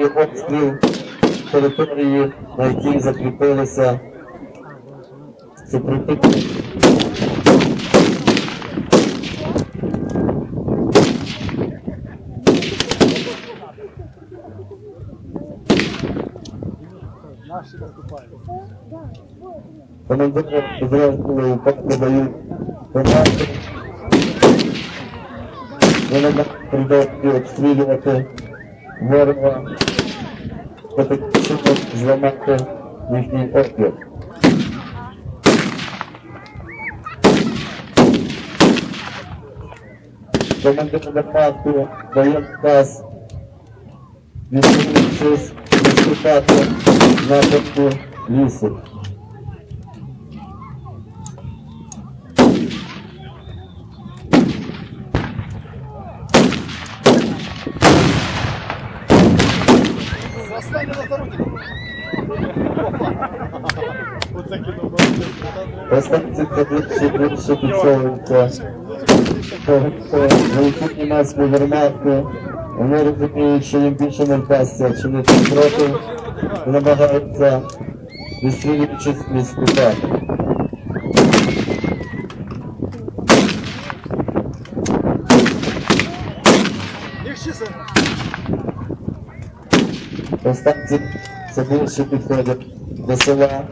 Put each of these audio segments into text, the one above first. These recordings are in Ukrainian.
провели обстріл території, на якій закріпилися супротивники. Командири підрозділу передають команду. Вони продовжувати обстрілювати ворога, потенційно зламати їхній опір. Командир Вермахту дає наказ відсунувшись відступати в напрямку лісу. Останці таблиці більше підсовуються. Великі німецьку вермахту. Вони розуміють, що їм більше не вдасться чинити спротив і намагаються відстрілюючись відступати. Останці все більше підходять до села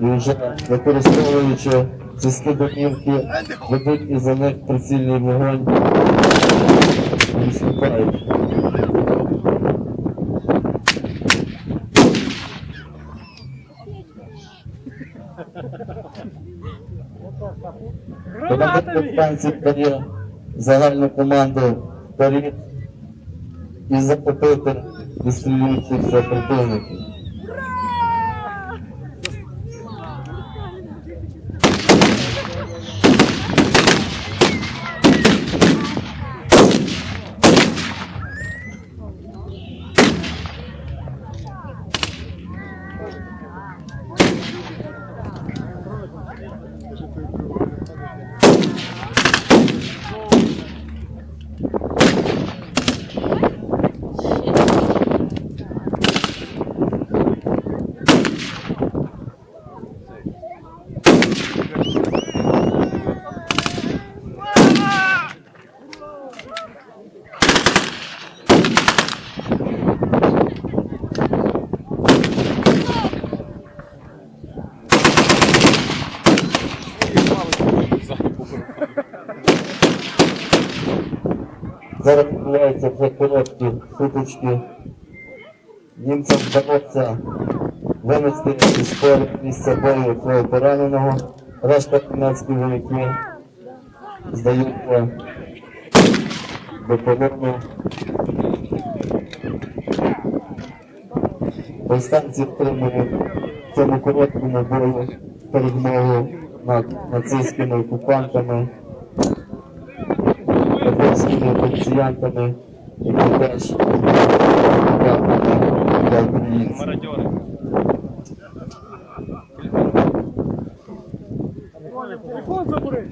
і вже використовуючи ці домівки, ведуть із за них прицільний вогонь і відступають. Командир повстанців дає загальну команду вперед і захопити відстрілюючихся противників. Зараз відбуваються вже короткі сутички. Німцям вдалося винести із поля місця бою свого пораненого. Решта німецькі вояки здаються до полону. Повстанці отримують в цьому короткому бою перемогу над нацистськими окупантами польськими поліціянтами, які теж для українців. Мародеры.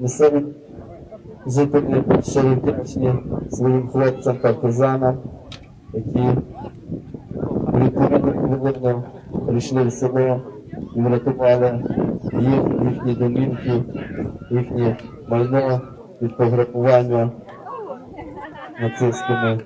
Місцеві жителі щиро вдячні своїм хлопцям партизанам, які відповідно хвилину прийшли в село і врятували їх, їхні домівки, їхнє майно від пограбування нацистськими.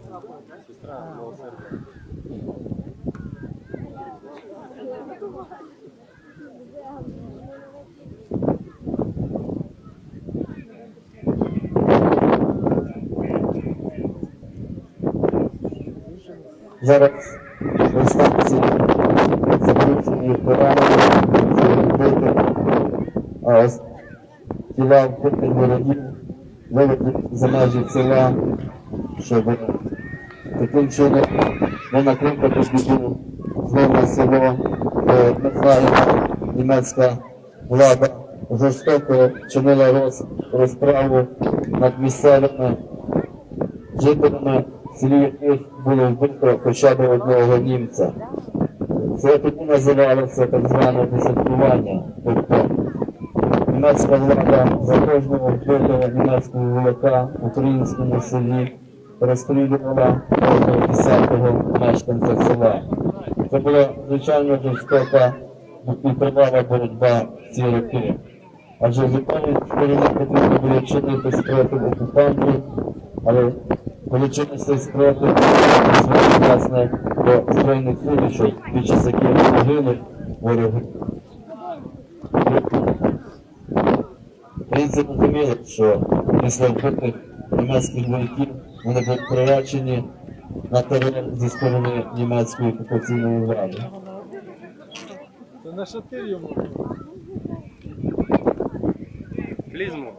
Зараз на станції забруджені поранені, вбити, а тіла вбитих ворогів виведуть за межі села, щоб таким чином не накликати біду знову село, бо ми німецька влада жорстоко чинила роз, розправу над місцевими жителями, в селі яких було вбито хоча б одного німця. Це тоді називалося так зване десяткування. Тобто Німецька влада за кожного вбитого німецького вояка в українському селі розстрілювала кожного десятого мешканця села. Це була звичайно жорстока і тривала боротьба ці роки. Адже з сторони потрібно було чинити спротив окупанту, але коли чинився спротив, власне до збройних сутичок, під час яких загинуть вороги. Українці розуміли, що після вбитих німецьких вояків вони будуть приречені на терен зі сторони німецької окупаційної влади. Це на шатир йому. Клізму.